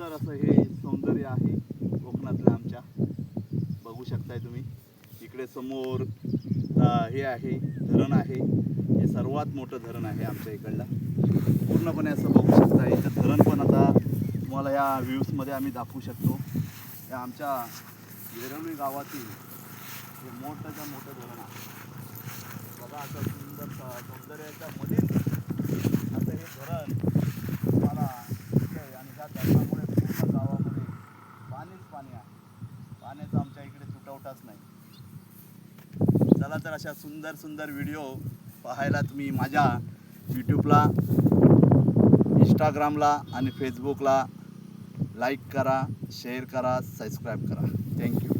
सुंदर असं हे सौंदर्य आहे कोकणातलं आमच्या. बघू शकताय तुम्ही. इकडे समोर हे आहे धरण आहे. हे सर्वात मोठं धरण आहे आमच्या इकडला. पूर्णपणे असं बघू शकता याचं धरण पण आता तुम्हाला या व्ह्यूजमध्ये आम्ही दाखवू शकतो. या आमच्या येरवली गावातील हे मोठंच्या मोठं धरण आहे. बघा आता सुंदर सौंदर्याच्या मधील असं हे धरण तुम्हाला आणि ह्या धरणामुळे आमच्या नाही. चला तर अशा सुंदर सुंदर व्हिडिओ पाहायला तुम्ही माझ्या यूट्यूबला इंस्टाग्रामला आणि फेसबुकला लाईक करा शेअर करा सबस्क्राईब करा. थँक्यू